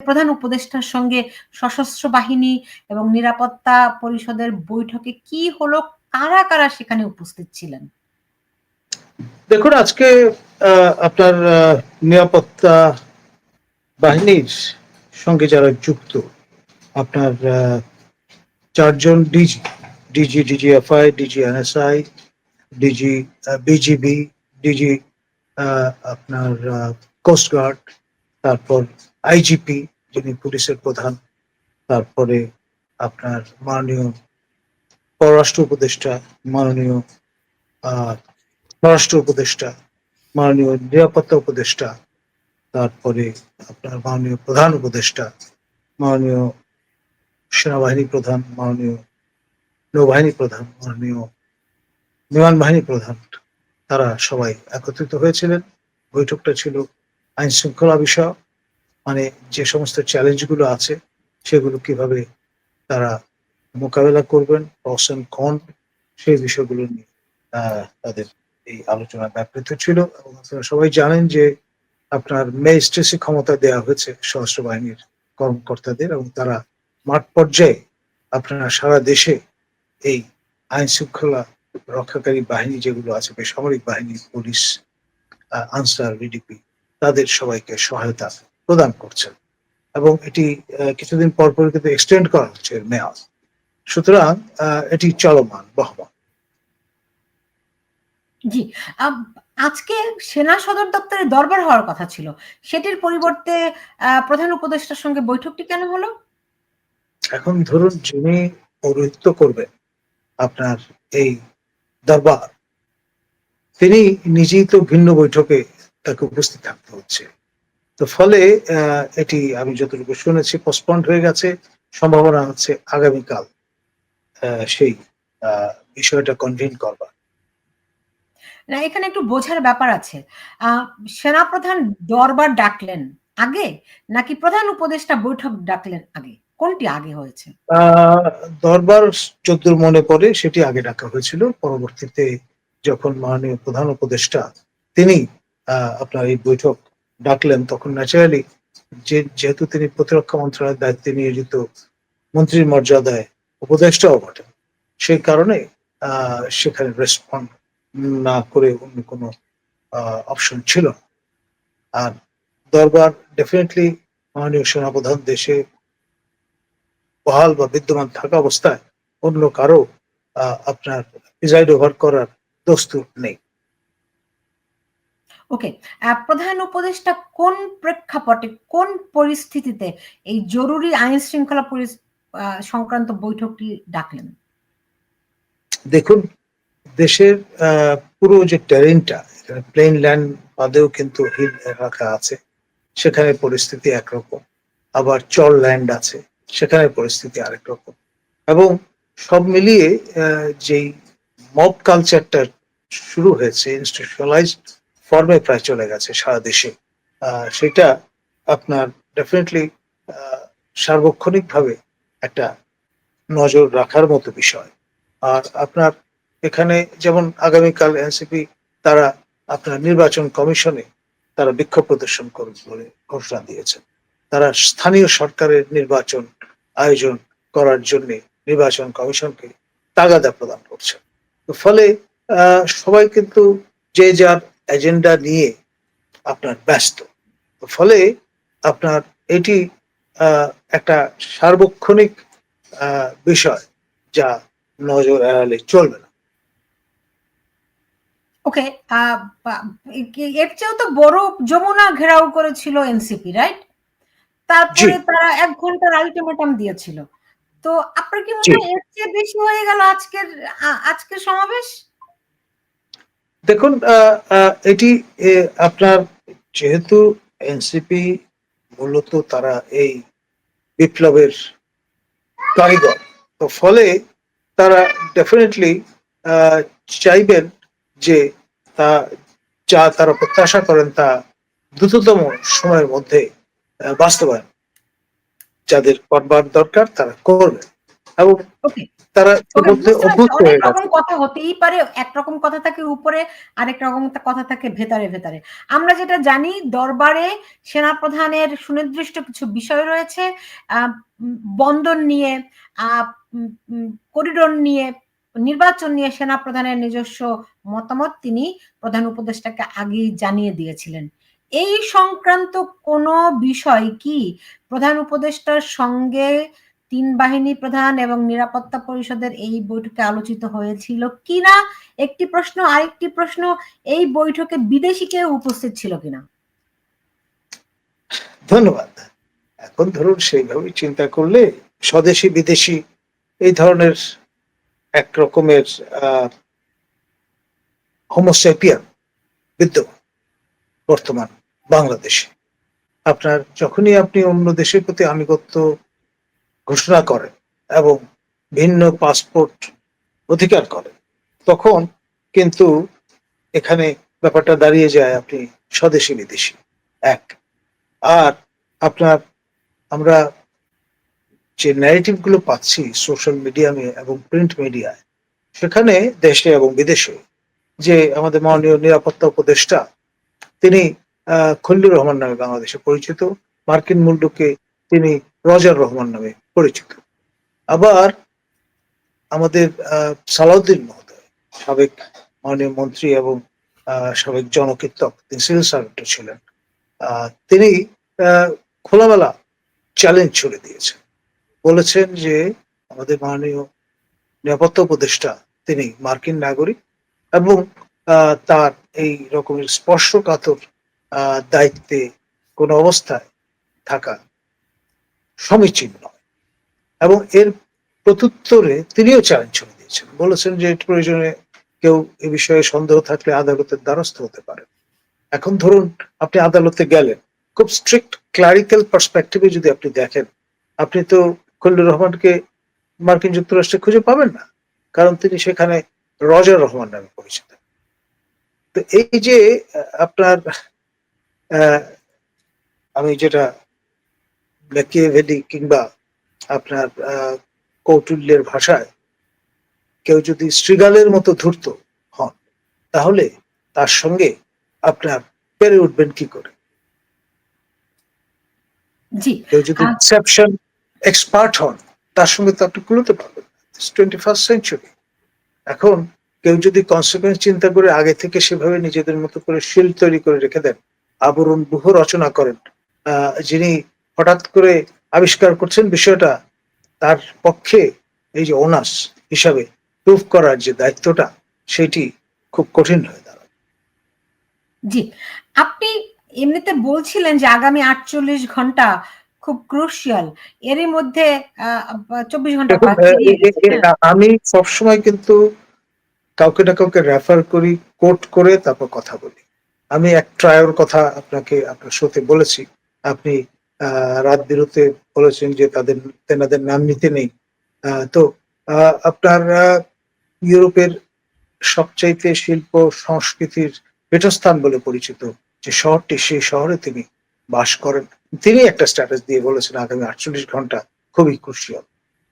প্রধান উপদেষ্টার সঙ্গে সশস্ত্র বাহিনী এবং নিরাপত্তা পরিষদের বৈঠকে কি হলো? কারা কারা সেখানে উপস্থিত ছিলেন? দেখুন, আজকে আপনার নিরাপত্তা বাহিনীর সঙ্গে যারা যুক্ত, আপনার চারজন DG DG DGFI DG NSI, DG BGB, DG আপনার কোস্টগার্ড তারপর আইজিপি যিনি পুলিশের প্রধান, তারপরে আপনার মাননীয় পররাষ্ট্র উপদেষ্টা, মাননীয় পররাষ্ট্র উপদেষ্টা, মাননীয় নিরাপত্তা উপদেষ্টা, তারপরে আপনার মাননীয় প্রধান উপদেষ্টা, মাননীয় সেনাবাহিনী প্রধান, মাননীয় নৌবাহিনী প্রধান, মাননীয় বিমান বাহিনী প্রধান, তারা সবাই একত্রিত হয়েছিলেন। বৈঠকটা ছিল আইন শৃঙ্খলা বিষয় মানে যে সমস্ত চ্যালেঞ্জগুলো আছে, সেগুলো কীভাবে তারা মোকাবেলা করবেন প্রসেন কন সেই বিষয়গুলো নিয়ে তাদের এই আলোচনা ব্যাপৃত ছিল। এবং আপনারা সবাই জানেন যে আপনার ম্যাজিস্ট্রেসি ক্ষমতা দেওয়া হয়েছে সশস্ত্র বাহিনীর কর্মকর্তাদের এবং তারা মাঠ পর্যায়ে আপনারা সারা দেশে এই আইন শৃঙ্খলা রক্ষাকারী বাহিনী যেগুলো আছে, বেসামরিক বাহিনী, পুলিশ আনসার বিডিপি তাদের সবাইকে সহায়তা প্রদান করছেন। এবং এটি কিছুদিন পর পর কিন্তু এক্সটেন্ড করা হচ্ছে এর মেয়াদ। সুতরাং এটি চলমান বহমান। জি আজকে সেনা সদর দপ্তরে দরবার হওয়ার কথা ছিল। সেটির পরিবর্তে প্রধান উপদেষ্টার সঙ্গে বৈঠকটি কেন হলো? এখন ধরুন যিনি পৌরোহিত্য করবেন আপনার এই দরবার তিনি নিজেই তো ভিন্ন বৈঠকে তাকে উপস্থিত থাকতে হচ্ছে। তো ফলে এটি আমি যতটুকু শুনেছি পোস্টপন্ড হয়ে গেছে। সম্ভাবনা হচ্ছে আগামীকাল সেই বিষয়টা কনভিন করবার। না এখানে একটু বোঝার ব্যাপার আছে। সেনাপ্রধান দরবার ডাকলেন আগে নাকি প্রধান উপদেষ্টা বৈঠক ডাকলেন আগে? কোনটি আগে হয়েছে? দরবার যদ্দূর মনে পড়ে সেটি আগে ডাকা হয়েছিল। পরবর্তীতে যখন মাননীয় প্রধান উপদেষ্টা তিনি আপনার এই বৈঠক ডাকলেন, তখন ন্যাচারালি যে, যেহেতু তিনি প্রতিরক্ষা মন্ত্রণালয়ের দায়িত্বে নিয়োজিত মন্ত্রীর মর্যাদায় উপদেষ্টাও বটেন সেই কারণে সেখানে রেসপন্ড না করে অন্য কোনো অপশন ছিল আর দরবার ডেফিনেটলি মাননীয় সেনাপ্রধান দেশে বহাল বা বিদ্যমান থাকা অবস্থায় অন্য কারও আপনার প্রিজাইড ওভার করার দস্তুর নেই। ওকে প্রধান উপদেষ্টা কোন প্রেক্ষাপটে, কোন পরিস্থিতিতে এই জরুরি আইন শৃঙ্খলা সংক্রান্ত বৈঠকটি ডাকলেন? দেখুন, দেশের পুরো যে টেরেনটা প্লেন ল্যান্ড বাদেও কিন্তু হিল রাখা আছে, সেখানে পরিস্থিতি একরকম। আবার চল ল্যান্ড আছে, সেখানে পরিস্থিতি আরেক রকম। এবং সব মিলিয়ে যেই মব কালচারটা শুরু হয়েছে, ইনস্টিটিউশনালাইজড ফর্মে প্রায় চলে গেছে সারা দেশে। সেটা আপনার ডেফিনেটলি সার্বক্ষণিকভাবে একটা নজর রাখার মতো বিষয়। আর আপনার এখানে যেমন আগামীকাল এনসিপি, তারা আপনার নির্বাচন কমিশনে তারা বিক্ষোভ প্রদর্শন করবে বলে ঘোষণা দিয়েছেন। তারা স্থানীয় সরকারের নির্বাচন আয়োজন করার জন্য নির্বাচন কমিশনকে তাগাদা প্রদান করছেন। ফলে সবাই কিন্তু যে যার এজেন্ডা নিয়ে আপনার ব্যস্ত। ফলে আপনার এটি একটা সার্বক্ষণিক বিষয় যা নজর এড়ালে চলবে না। ওকে এর চেয়েও তো বড় যমুনা ঘেরাও করেছিল এনসিপি রাইট? তারপরে তারা এক ঘণ্টার আলটিমেটাম দিয়েছিল। তো আপনার কি মনে হয় এর চেয়ে বেশি হয়ে গেল আজকের আজকের সমাবেশ? দেখুন এটি আপনার যেহেতু এনসিপি মূলত তারা এই বিপ্লবের কারিগর, তো ফলে তারা ডেফিনেটলি চাইবেন যে তা, যা তারা প্রত্যাশা করেন তা দ্রুততম সময়ের মধ্যে বাস্তবায়ন। যাদের করবার দরকার তারা করবে এবং তারা পারছি অভ্যস্ত হয়ে গেছে। কথা হতেই পারে একরকম কথা থাকে উপরে আরেক রকম কথা থাকে ভেতরে ভেতরে। আমরা যেটা জানি দরবারে সেনাপ্রধানের সুনির্দিষ্ট কিছু বিষয় রয়েছে বন্দর নিয়ে করিডোর নিয়ে নির্বাচন নিয়ে সেনাপ্রধানের নিজস্ব মতামত তিনি প্রধান উপদেষ্টাকে আগেই জানিয়ে দিয়েছিলেন। এই সংক্রান্ত কোনো বিষয় কি? প্রধান উপদেষ্টার সঙ্গে তিন বাহিনী প্রধান এবং নিরাপত্তা পরিষদের এই বৈঠকে আলোচিত হয়েছিল কিনা? একটি প্রশ্ন, আরেকটি প্রশ্ন, এই বৈঠকে বিদেশি কেউ উপস্থিত ছিল কিনা? ধন্যবাদ। এখন ধরুন সেইভাবে চিন্তা করলে স্বদেশি, বিদেশি এই ধরনের এক রকমের হোমোসেপিয়ান বিদ্যমান বর্তমান বাংলাদেশে। আপনার, যখনই আপনি অন্য দেশের প্রতি আনুগত্য ঘোষণা করে এবং ভিন্ন পাসপোর্ট অধিকার করে। তখন কিন্তু এখানে ব্যাপারটা দাঁড়িয়ে যায় আপনি স্বদেশি বিদেশি, এক। আর আপনার আমরা যে ন্যারেটিভগুলো পাচ্ছি সোশ্যাল মিডিয়ামে এবং প্রিন্ট মিডিয়ায় সেখানে দেশে এবং বিদেশে যে আমাদের মাননীয় নিরাপত্তা উপদেষ্টা, তিনি খলিলুর রহমান নামে বাংলাদেশে পরিচিত, মার্কিন মুল্ডুকে তিনি রজার রহমান নামে পরিচিত। আবার আমাদের সালাউদ্দিন মহোদয়, সাবেক মাননীয় মন্ত্রী এবং সাবেক জনকীর্তক, তিনি সিভিল সার্ভেন্ট ছিলেন। তিনি খোলামেলা চ্যালেঞ্জ ছুড়ে দিয়েছেন। বলেছেন যে, আমাদের মাননীয় নিরাপত্তা উপদেষ্টা, তিনি মার্কিন নাগরিক এবং তার এই রকমের স্পর্শকাতর দায়িত্বে কোন অবস্থায় থাকা সমীচীন নয়। এবং এর প্রত্যুত্তরে তিনিও চ্যালেঞ্জ ছুড়ে দিয়েছেন। বলেছেন যে প্রয়োজনে কেউ এ বিষয়ে সন্দেহ থাকলে আদালতের দ্বারস্থ হতে পারে। এখন ধরুন আপনি আদালতে গেলেন, খুব স্ট্রিক্ট ক্লারিক্যাল পার্সপেক্টিভে যদি আপনি দেখেন, আপনি তো খলিলুর রহমানকে মার্কিন যুক্তরাষ্ট্রে খুঁজে পাবেন না, কারণ তিনি সেখানে রজার রহমান নামে পরিচিত। তো এই যে আপনার আমি যেটা কিংবা আপনার কৌটিল্যের ভাষায় কেউ যদি শ্রীগালের মতো ধূর্ত হন তাহলে তার সঙ্গে আপনার পেরে উঠবেন কি করে কেউ যদি। এক্সপার্ট হন তার সঙ্গে তো আপনি কুলোতে পারবেন টোয়েন্টি ফার্স্ট সেঞ্চুরি এখন কেউ যদি কনসিকুয়েন্স চিন্তা করে আগে থেকে সেভাবে নিজেদের মতো করে শিল্ড তৈরি করে রেখে দেন আবরণ বহু রচনা করেন আহ, যিনি হঠাৎ করে আবিষ্কার করছেন বিষয়টা তার পক্ষে এই যে অনার্স হিসাবে প্রুফ করার যে দায়িত্বটা সেটি খুব কঠিন হয়ে দাঁড়ায়। জি আপনি এমনিতে বলছিলেন যে আগামী আটচল্লিশ ঘণ্টা খুব ক্রুশিয়াল এরই মধ্যে চব্বিশ ঘণ্টা আমি সবসময় কিন্তু কাউকে না কাউকে রেফার করি কোট করে তারপর কথা বলি। আমি এক ট্রায়ের কথা আপনাকে আপনার শোতে বলেছি। আপনি রাত বিরতে বলেছেন যে তাদের তেনাদের নাম নিতে নেই। তো আপনার ইউরোপের সবচাইতে শিল্প সংস্কৃতির পীঠস্থান বলে পরিচিত যে শহরটি সেই শহরে তিনি বাস করেন। তিনি একটা স্ট্যাটাস দিয়ে বলেছেন আগামী আটচল্লিশ ঘণ্টা খুবই ক্রুশিয়াল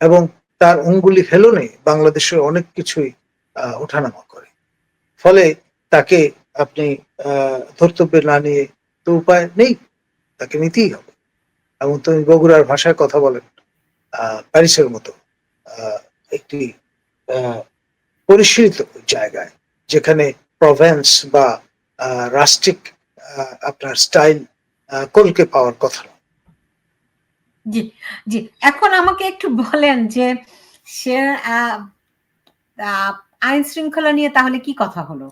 এবং তার অঙ্গুলি হেলনে বাংলাদেশের অনেক কিছুই ওঠানামা করে। ফলে তাকে আপনি আহ, ধর্তব্যে না নিয়ে তো উপায় নেই। তাকে নিতেই হবে। এবং তুমি বগুড়ার ভাষায় কথা বলেন আহ, প্যারিসের মতো একটি পরিশীলিত জায়গায় যেখানে প্রভেন্স বা রাষ্ট্রিক আপনার স্টাইল কলকে পাওয়ার কথা না। জি জি। এখন আমাকে একটু বলেন যে সে আইন শৃঙ্খলা নিয়ে তাহলে কি কথা হলো?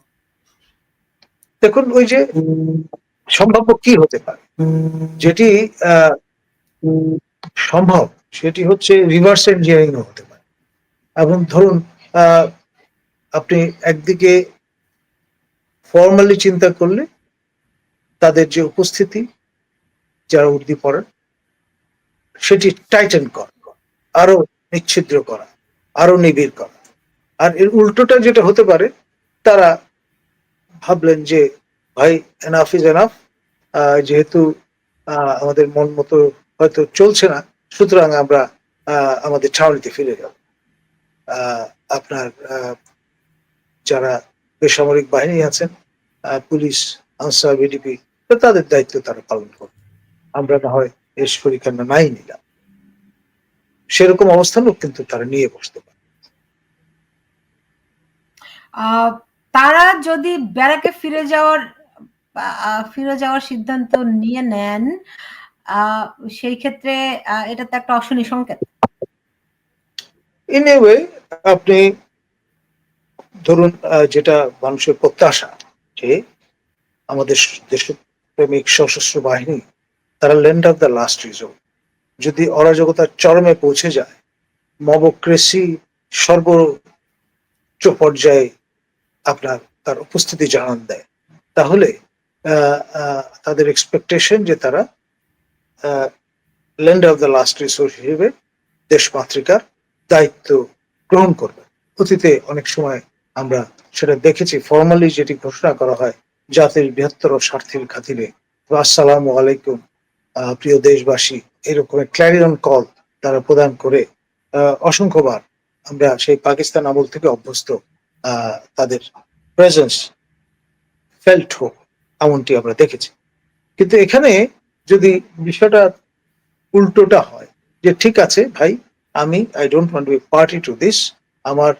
দেখুন ওই যে সম্ভাব্য কি হতে পারে? যেটি আহ, সম্ভব, সেটি হচ্ছে রিভার্স ইঞ্জিনিয়ারিং হতে পারে। এবং ধরুন আপনি একদিকে ফর্মালি চিন্তা করলে তাদের যে উপস্থিতি, যারা উর্দি পড়েন, সেটি টাইটেন করা, আরও নিচ্ছিদ্র করা, আরও নিবিড় করা। আর এর উল্টোটা যেটা হতে পারে, তারা ভাবলেন যে, ভাই এনাফ ইজ এনাফ যেহেতু আমাদের মন মতো হয়তো চলছে না সুতরাং আমরা আমাদের ছাউনিতে ফিরে আহ, আপনার যারা বেসামরিক বাহিনী আছেন পুলিশ আনসার বিডিপি তাদের দায়িত্ব তারা পালন করবে। আমরা না হয় এস পরীক্ষা নাই নিলাম। সেরকম অবস্থানও কিন্তু তারা নিয়ে বসতে পারে। তারা যদি ব্যারাকে ফিরে যাওয়ার ফিরে যাওয়ার সিদ্ধান্ত নিয়ে নেন সেই ক্ষেত্রে এটা তো একটা অশনি সংকেত। ইন ওয়ে আপনি ধরুন যেটা মানুষের প্রত্যাশা যে আমাদের দেশপ্রেমিক সশস্ত্র বাহিনী, তারা land of the last resort যদি অরাজকতার চরমে পৌঁছে যায়, মবক্রেসি সর্বোচ্চ পর্যায়ে আপনার, তার উপস্থিতি জানান দেয়। তাহলে তাদের এক্সপেকটেশন যে তারা land of the last resource হিসেবে দেশমাতৃকার দায়িত্ব গ্রহণ করবে। অতীতে অনেক সময় আমরা সেটা দেখেছি ফর্মালি যেটি ঘোষণা করা হয়, জাতির বৃহত্তর স্বার্থের খাতিরে। আসসালামু আলাইকুম প্রিয় দেশবাসী, এরকম ক্ল্যারিয়ন কল তারা প্রদান করে অসংখ্যবার আমরা সেই পাকিস্তান আমল থেকে অভ্যস্ত তাদের প্রেজেন্স ফেল্ট হোক, এমনটি আমরা দেখেছি। কিন্তু এখানে যদি বিষয়টা উল্টোটা হয়, যে ঠিক আছে ভাই, আমি I don't want be party to this আমার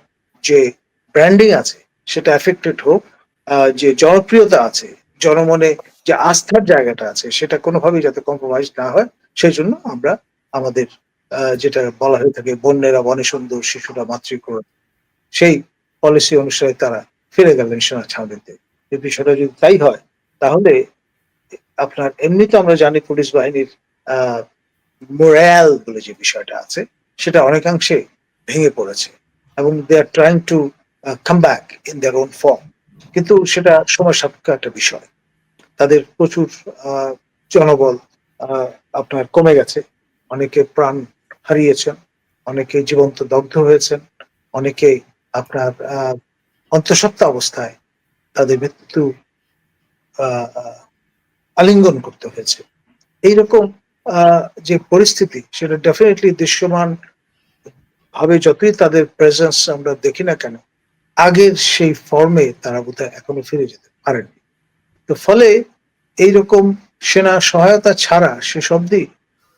যে ব্র্যান্ডিং আছে, সেটা এফেক্টেড হোক যে জনপ্রিয়তা আছে, জনমনে যে আস্থার জায়গাটা আছে, সেটা কোনোভাবেই যাতে কম্প্রোমাইজ না হয় সেই জন্য আমরা আমাদের যেটা বলা হয়ে থাকে, বন্যেরা, বনে সুন্দর, শিশুরা মাতৃক্রোড় সেই পলিসি অনুসারে তারা ফিরে গেলেন সেনা ছাউনিতে এই বিষয়টা যদি তাই হয়, তাহলে আপনার, এমনিতে আমরা জানি পুলিশ বাহিনীর মোরাল বলে যে বিষয়টা আছে, সেটা অনেকাংশে ভেঙে পড়েছে এবং they are trying to come back in their own form কিন্তু সেটা সময় সাপেক্ষ একটা বিষয়। তাদের প্রচুর জনবল আপনার কমে গেছে। অনেকে প্রাণ হারিয়েছেন, অনেকে জীবন্ত দগ্ধ হয়েছেন, অনেকে আপনার অন্তঃসত্ত্বা অবস্থায় তাদের মৃত্যু আলিঙ্গন করতে হয়েছে। এইরকম যে পরিস্থিতি, সেটা ডেফিনেটলি দৃশ্যমান ভাবে যতই তাদের প্রেজেন্স আমরা দেখি না কেন, আগের সেই ফর্মে তারা বোধহয় এখনও ফিরে যেতে পারেননি। তো ফলে এইরকম সেনা সহায়তা ছাড়া শেষ অবধি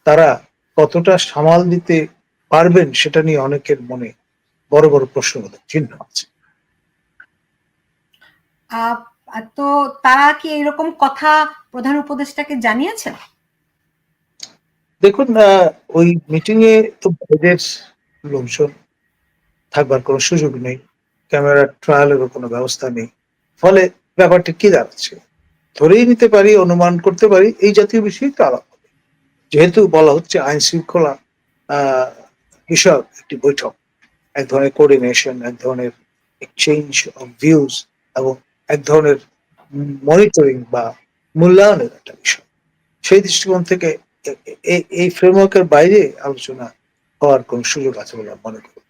তারা কতটা সামাল দিতে পারবেন, সেটা নিয়ে অনেকের মনে বড় বড় প্রশ্নবোধক চিহ্ন আছে। তো তারা কি এরকম কথা প্রধান উপদেষ্টাকে জানিয়েছেন? দেখুন ওই মিটিং এ তো বাইরের লোকজন থাকবার কোনো সুযোগ নেই। ক্যামেরা ট্রায়ালেরও কোনো ব্যবস্থা নেই। ফলে ব্যাপারটা কি দাঁড়াচ্ছে? ধরেই নিতে পারি, অনুমান করতে পারি, এই জাতীয় বিষয় তো আলাপ হবে। যেহেতু বলা হচ্ছে আইন শৃঙ্খলা বিষয়ক একটি বৈঠক। এক ধরনের কোঅর্ডিনেশন এক ধরনের এক্সচেঞ্জ অফ ভিউজ এবং এক ধরনের মনিটরিং বা মূল্যায়নের একটা বিষয়। সেই দৃষ্টিকোণ থেকে এই ফ্রেমওয়ার্কের বাইরে আলোচনা হওয়ার কোন সুযোগ আছে বলে মনে করি।